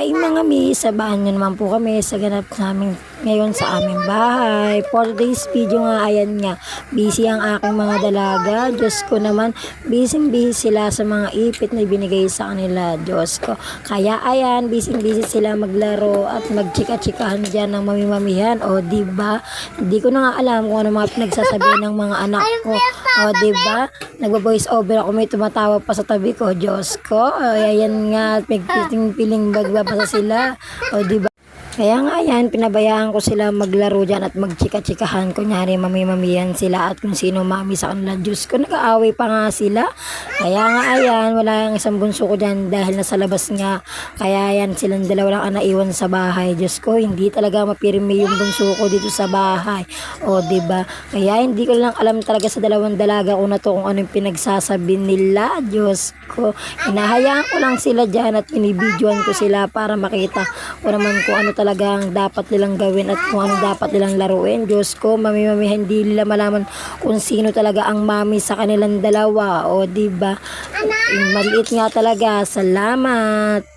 Ay mga mi, sabahan nyo naman po kami sa ganap namin ngayon sa aming bahay. For today's video nga, ayan nga, busy ang aking mga dalaga. Diyos ko naman, busy-busy sila sa mga ipit na binigay sa kanila. Diyos ko. Kaya ayan, busy-busy sila maglaro at magchika-chikahan dyan ng mamimamihan. O, di ba? Hindi ko na nga alam kung ano mga pinagsasabi ng mga anak ko. O, di ba? Nagbo-voice over ako, may tumatawa pa sa tabi ko. Diyos ko. O, ayan nga, piling magbabasa sila. O, di ba? Kaya nga yan, pinabayaan ko sila maglaro dyan at magchika-chikahan. Kunyari, mami-mamiyan sila at kung sino mami sa kanila. Diyos ko, nag-aaway pa nga sila. Kaya nga ayan, wala ang isang bunso ko dyan dahil nasa labas nga. Kaya yan, silang dalawa lang ang naiwan sa bahay. Diyos ko, hindi talaga mapirmi yung bunso ko dito sa bahay. O, ba Kaya hindi ko lang alam talaga sa dalawang dalaga ko na to kung ano yung pinagsasabi nila. Diyos ko, hinahayaan ko lang sila dyan at pinibidyoan ko sila para makita ko naman kung ano talagang dapat nilang gawin at kung ano dapat nilang laruin. Diyos ko, mami-mami, hindi nila malaman kung sino talaga ang mami sa kanilang dalawa. O, di ba? Maliit nga talaga. Salamat.